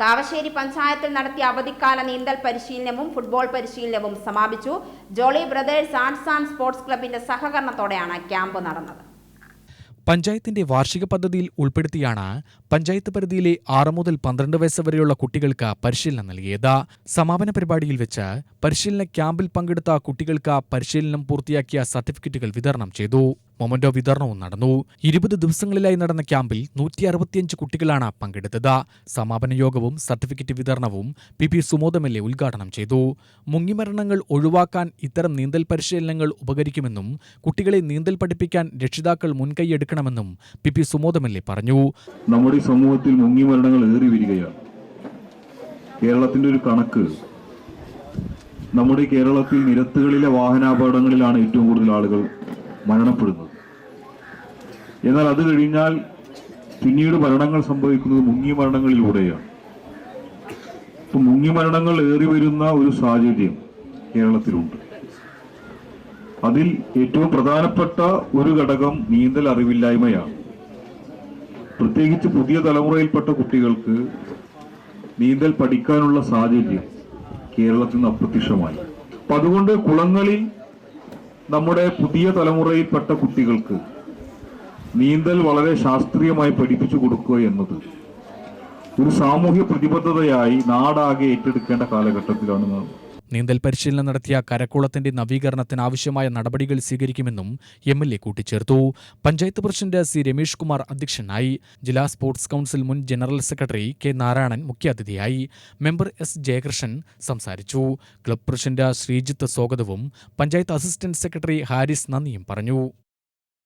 കാവശ്ശേരി പഞ്ചായത്തിൽ നടത്തിയ അവധിക്കാല നീന്തൽ പരിശീലനവും ഫുട്ബോൾ പരിശീലനവും സമാപിച്ചു. Jolly brothers arts and sports ക്ലബിന്റെ സഹകരണത്തോടെയാണ് ക്യാമ്പ് നടന്നത്. പഞ്ചായത്തിന്റെ വാർഷിക പദ്ധതിയിൽ ഉൾപ്പെടുത്തിയാണ് പഞ്ചായത്ത് പരിധിയിലെ ആറ് മുതൽ പന്ത്രണ്ട് വയസ്സ് വരെയുള്ള കുട്ടികൾക്ക് പരിശീലനം നൽകിയത്. സമാപന പരിപാടിയിൽ വെച്ച് പരിശീലന ക്യാമ്പിൽ പങ്കെടുത്ത കുട്ടികൾക്ക് പരിശീലനം പൂർത്തിയാക്കിയ സർട്ടിഫിക്കറ്റുകൾ വിതരണം ചെയ്തു. മൊമന്റോ വിതരണവും നടന്നു. ഇരുപത് ദിവസങ്ങളിലായി നടന്ന ക്യാമ്പിൽ നൂറ്റി അറുപത്തിയഞ്ച് കുട്ടികളാണ് പങ്കെടുത്തത്. സമാപന യോഗവും സർട്ടിഫിക്കറ്റ് വിതരണവും പി പി സുമോദമെല്ലെ ഉദ്ഘാടനം ചെയ്തു. മുങ്ങിമരണങ്ങൾ ഒഴിവാക്കാൻ ഇത്തരം നീന്തൽ പരിശീലനങ്ങൾ ഉപകരിക്കുമെന്നും കുട്ടികളെ നീന്തൽ പഠിപ്പിക്കാൻ രക്ഷിതാക്കൾ മുൻകൈയെടുക്കണമെന്നും പി പി സുമോദമെല്ലെ പറഞ്ഞു. നമ്മുടെ സമൂഹത്തിൽ മുങ്ങിമരണങ്ങൾ ഏറി വരികയാണ്. കേരളത്തിന്റെ ഒരു കണക്ക് നമ്മുടെ കേരളത്തിൽ നിരത്തുകളിലെ വാഹനാപകടങ്ങളിലാണ് ഏറ്റവും കൂടുതൽ ആളുകൾ മരണപ്പെടുന്നത്. എന്നാൽ അത് കഴിഞ്ഞാൽ പിന്നീട് മരണങ്ങൾ സംഭവിക്കുന്നത് മുങ്ങി മരണങ്ങളിലൂടെയാണ്. ഇപ്പൊ മുങ്ങി മരണങ്ങൾ ഏറി വരുന്ന ഒരു സാഹചര്യം കേരളത്തിലുണ്ട്. അതിൽ ഏറ്റവും പ്രധാനപ്പെട്ട ഒരു ഘടകം നീന്തൽ അറിവില്ലായ്മയാണ്. പ്രത്യേകിച്ച് പുതിയ തലമുറയിൽപ്പെട്ട കുട്ടികൾക്ക് നീന്തൽ പഠിക്കാനുള്ള സാഹചര്യം കേരളത്തിൽ നിന്ന് അപ്രത്യക്ഷമായി. അപ്പൊ അതുകൊണ്ട് കുളങ്ങളിൽ നമ്മുടെ പുതിയ തലമുറയിൽപ്പെട്ട കുട്ടികൾക്ക് നീന്തൽ വളരെ ശാസ്ത്രീയമായി പഠിപ്പിച്ചു കൊടുക്കുക എന്നത് ഒരു സാമൂഹ്യ പ്രതിബദ്ധതയായി നാടാകെ ഏറ്റെടുക്കേണ്ട കാലഘട്ടത്തിലാണ് നീന്തൽ പരിശീലനം നടത്തിയ കരക്കുളത്തിന്റെ നവീകരണത്തിന് ആവശ്യമായ നടപടികൾ സ്വീകരിക്കുമെന്നും എം എൽ എ കൂട്ടിച്ചേർത്തു. പഞ്ചായത്ത് പ്രസിഡന്റ് സി രമേഷ് കുമാർ അധ്യക്ഷനായി ജില്ലാ സ്പോർട്സ് കൌൺസിൽ മുൻ ജനറൽ സെക്രട്ടറി കെ നാരായണൻ മുഖ്യാതിഥിയായി മെമ്പർ എസ് ജയകൃഷ്ണൻ സംസാരിച്ചു. ക്ലബ് പ്രസിഡന്റ് ശ്രീജിത്ത് സ്വാഗതവും പഞ്ചായത്ത് അസിസ്റ്റന്റ് സെക്രട്ടറി ഹാരിസ് നന്ദിയും പറഞ്ഞു.